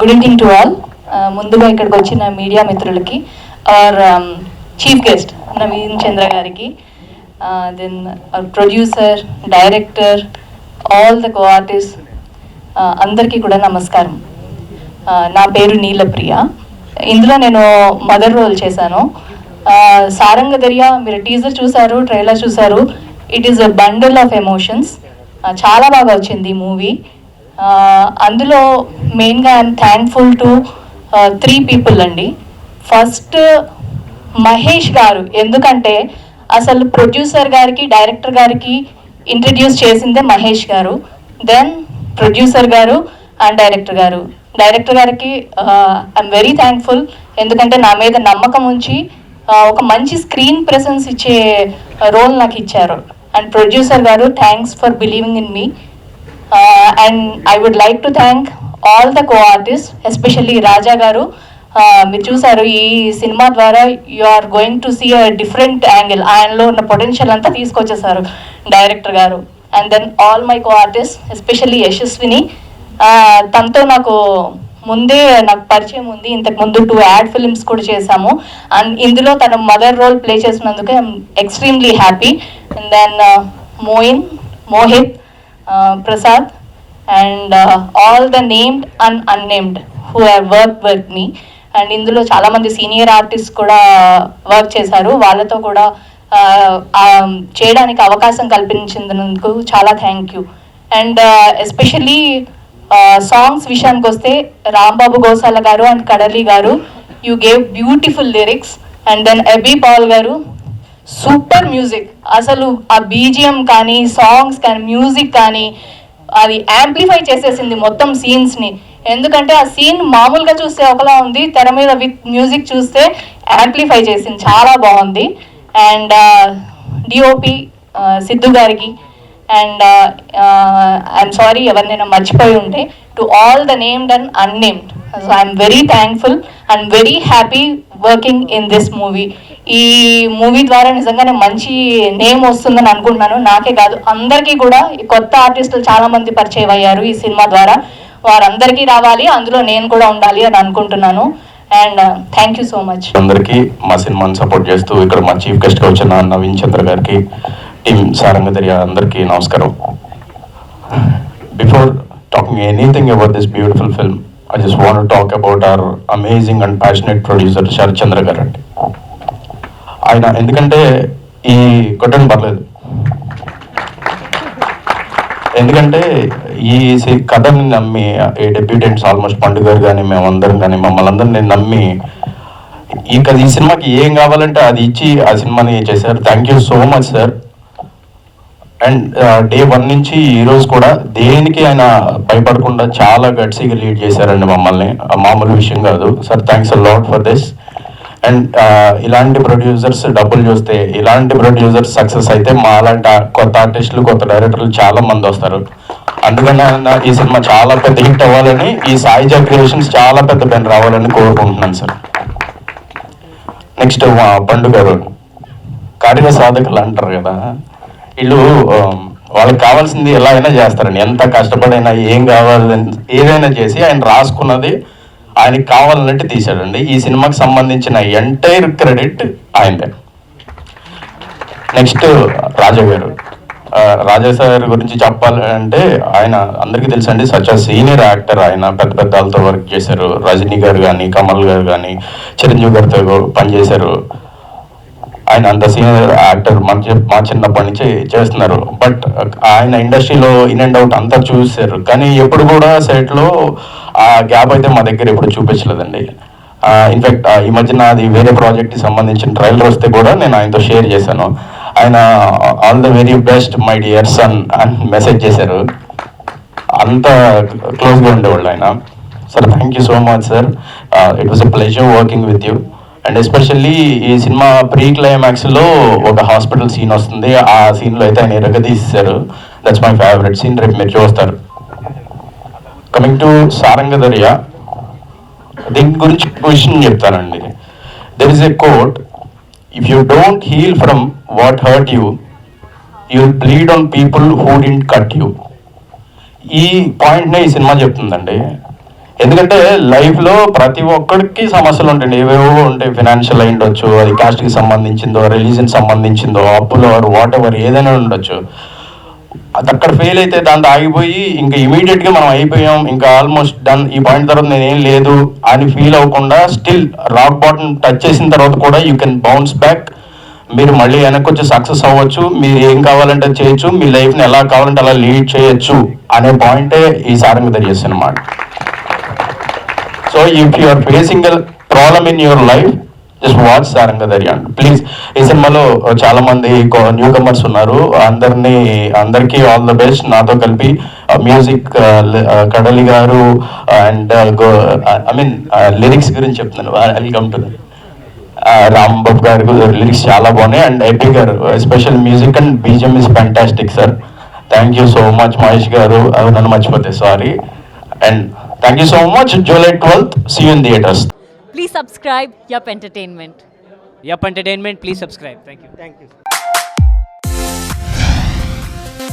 Good evening to all ముందుగా ఇక్కడికి వచ్చిన మీడియా మిత్రులకి our chief guest Naveen Chandra గారికి then producer director all the co artist అందరికీ కూడా నమస్కారం uh, నా పేరు నీలప్రియ ఇందులో నేను మదర్ రోల్ చేశాను uh, సారంగ దర్యా మీరు టీజర్ చూసారు ట్రైలర్ చూసారు it is a bundle of emotions చాలా బాగా వచ్చింది మూవీ అందులో మెయిన్గా I'm thankful to three people అండి ఫస్ట్ మహేష్ గారు ఎందుకంటే అసలు ప్రొడ్యూసర్ గారికి డైరెక్టర్ గారికి ఇంట్రడ్యూస్ చేసిందే Mahesh garu then producer garu and director garu director గారికి ఐఎమ్ వెరీ థ్యాంక్ఫుల్ ఎందుకంటే నా మీద నమ్మకం ఉంచి ఒక మంచి స్క్రీన్ ప్రెసెన్స్ ఇచ్చే రోల్ నాకు ఇచ్చారు and producer garu thanks for believing in me and I would like to thank all the co artists especially Raja garu మీరు చూసారు ఈ సినిమా ద్వారా you are going to see a different angle ఆయనలో ఉన్న పొటెన్షియల్ అంతా తీసుకొచ్చేసారు director garu and then all my co artist especially Yashaswini తనతో నాకు ముందే నాకు పరిచయం ఉంది ఇంతకు ముందు టూ యాడ్ ఫిల్మ్స్ కూడా చేశాము అండ్ ఇందులో తన మదర్ రోల్ ప్లే చేసినందుకు I'm extremely happy and then Moin Mohit Prasad and all the named and unnamed who have work with me and ఇందులో చాలామంది సీనియర్ ఆర్టిస్ట్ కూడా వర్క్ uh, చేశారు వాళ్ళతో కూడా uh, um, చేయడానికి అవకాశం కల్పించినందుకు చాలా thank you and especially songs విషయానికి వస్తే Rambabu Gosala garu and Kadali garu you gave beautiful lyrics and then AB Paul garu super music అసలు ఆ బీజిఎం కానీ సాంగ్స్ కానీ మ్యూజిక్ కానీ అది యాంప్లిఫై చేసేసింది మొత్తం సీన్స్ని ఎందుకంటే ఆ సీన్ మామూలుగా చూస్తే ఒకలా ఉంది తెర మీద విత్ మ్యూజిక్ చూస్తే యాంప్లిఫై చేసింది చాలా బాగుంది అండ్ డిఓపి సిద్ధు గారికి అండ్ ఐఎమ్ సారీ ఎవరినైనా మర్చిపోయి ఉంటే to all the named and unnamed so I'm very thankful and very happy working in this movie ఈ మూవీ ద్వారా నిజంగానే మంచి నేమ్ వస్తుందని అనుకుంటున్నాను నాకే కాదు అందరికీ కూడా ఈ కొత్త ఆర్టిస్టులు చాలా మంది పరిచయం అయ్యారు ఈ సినిమా ద్వారా వారందరికీ రావాలి అందులో నేను కూడా ఉండాలి అని అనుకుంటున్నాను and thank you so much అందరికీ మా సినిమాని సపోర్ట్ చేస్తూ ఇక్కడ మా చీఫ్ గా వచ్చిన నవీన్ చంద్ర గారికి టీమ్ సారంగ దర్యా అందరికీ నమస్కారం before talking anything about this beautiful film. I just want to talk about our amazing and passionate producer Sharchandra Garandi. ఆయన ఎందుకంటే ఈ కొట్టడం పర్లేదు ఎందుకంటే ఈ కథని నమ్మి ఈ డెప్యూటెంట్స్ ఆల్మోస్ట్ పండుగ గారు కానీ మేమందరం కానీ మమ్మల్ని అందరినీ నమ్మి ఇంకా ఈ సినిమాకి ఏం కావాలంటే అది ఇచ్చి ఆ సినిమాని చేశారు thank you so much sir and day one నుంచి ఈ రోజు కూడా దేనికి ఆయన భయపడకుండా చాలా గట్సీగా లీడ్ చేశారండి మమ్మల్ని మామూలు విషయం కాదు sir thanks a lot for this and ఇలాంటి ప్రొడ్యూసర్స్ డబ్బులు చూస్తే ఇలాంటి ప్రొడ్యూసర్స్ సక్సెస్ అయితే మా లాంటి కొత్త ఆర్టిస్టులు కొత్త డైరెక్టర్లు చాలా మంది వస్తారు అందుకని ఈ సినిమా చాలా పెద్ద హిట్ అవ్వాలని ఈ సాయిజా క్రియేషన్స్ చాలా పెద్ద పెన్ రావాలని కోరుకుంటున్నాను సార్ నెక్స్ట్ పండుగ గారు కఠిన సాధకులు అంటారు కదా వీళ్ళు um, వాళ్ళకి కావాల్సింది ఎలా అయినా చేస్తారండి ఎంత కష్టపడైనా ఏం కావాలని ఏదైనా చేసి ఆయన రాసుకున్నది ఆయనకి కావాలన్నట్టు తీశాడండి ఈ సినిమాకి సంబంధించిన ఎంటైర్ క్రెడిట్ ఆయనదే నెక్స్ట్ రాజా గారు రాజా సార్ గురించి చెప్పాలంటే ఆయన అందరికీ తెలుసండి సచ్ సీనియర్ యాక్టర్ ఆయన పెద్ద పెద్ద వాళ్ళతో వర్క్ చేశారు రజనీ గారు కానీ కమల్ గారు కానీ చిరంజీవి గారితో పనిచేశారు ఆయన అంత సీనియర్ యాక్టర్ మన మా చిన్నప్పటి నుంచి చేస్తున్నారు బట్ ఆయన ఇండస్ట్రీలో ఇన్ అండ్ అవుట్ అంతా చూసారు కానీ ఎప్పుడు కూడా లో ఆ గ్యాప్ అయితే మా దగ్గర ఎప్పుడు చూపించలేదండి ఇన్ఫాక్ట్ ఈ మధ్యన అది వేరే ప్రాజెక్ట్కి సంబంధించిన ట్రైలర్ వస్తే కూడా నేను ఆయనతో షేర్ చేశాను ఆయన all the very best my dear son అని మెసేజ్ చేశారు అంత క్లోజ్గా ఉండేవాళ్ళు ఆయన sir thank you so much sir it was a pleasure working with you and especially ఈ సినిమా ప్రీ క్లైమాక్స్లో ఒక హాస్పిటల్ సీన్ వస్తుంది ఆ సీన్లో అయితే ఆయన ఎరగదీశారు దట్స్ మై ఫేవరెట్ సీన్ రేపు మీరు చూస్తారు కమింగ్ టు సారంగ దర్యా దీని గురించి క్వశ్చన్ చెప్తానండి there is a quote if you don't heal from what hurt you you bleed on people who didn't cut you ఈ పాయింట్నే ఈ సినిమా చెప్తుందండి ఎందుకంటే లైఫ్లో ప్రతి ఒక్కడికి సమస్యలు ఉంటాయి ఏవేవో ఉంటాయి ఫినాన్షియల్ అయి ఉండొచ్చు అది కాస్ట్కి సంబంధించిందో రిలీజన్ సంబంధించిందో అప్పులో వాట్ ఎవర్ ఏదైనా ఉండొచ్చు అది అక్కడ ఫెయిల్ అయితే దాంతో ఆగిపోయి ఇంకా ఇమీడియట్గా మనం అయిపోయాం ఇంకా ఆల్మోస్ట్ డన్ ఈ పాయింట్ తర్వాత ఏం లేదు అని ఫీల్ అవ్వకుండా స్టిల్ రాక్ బాటన్ టచ్ చేసిన తర్వాత కూడా యూ కెన్ బౌన్స్ బ్యాక్ మీరు మళ్ళీ వెనక్కి వచ్చి సక్సెస్ అవ్వచ్చు మీరు ఏం కావాలంటే చేయొచ్చు మీ లైఫ్ని ఎలా కావాలంటే అలా లీడ్ చేయొచ్చు అనే పాయింటే ఈసారి మీద తెలియజేసిన అనమాట so if you are facing problem in your life just watch Sarangadariya and please ఈ సినిమాలో చాలా మంది న్యూ కమర్స్ ఉన్నారు అందరినీ అందరికీ ఆల్ ద బెస్ట్ నాతో కలిపి మ్యూజిక్ కడలి గారు అండ్ ఐ మీన్ లిరిక్స్ గురించి చెప్తున్నాను వెల్కమ్ టు రామ్ బాబు గారి లిరిక్స్ చాలా బాగున్నాయి and AP garu special music and BGM is fantastic sir thank you so much Mahesh garu నన్ను మర్చిపోతే sorry And thank you so much. July 12th, see you in theaters. Please subscribe Yup Entertainment. Yup Entertainment, please subscribe. Thank you. Thank you.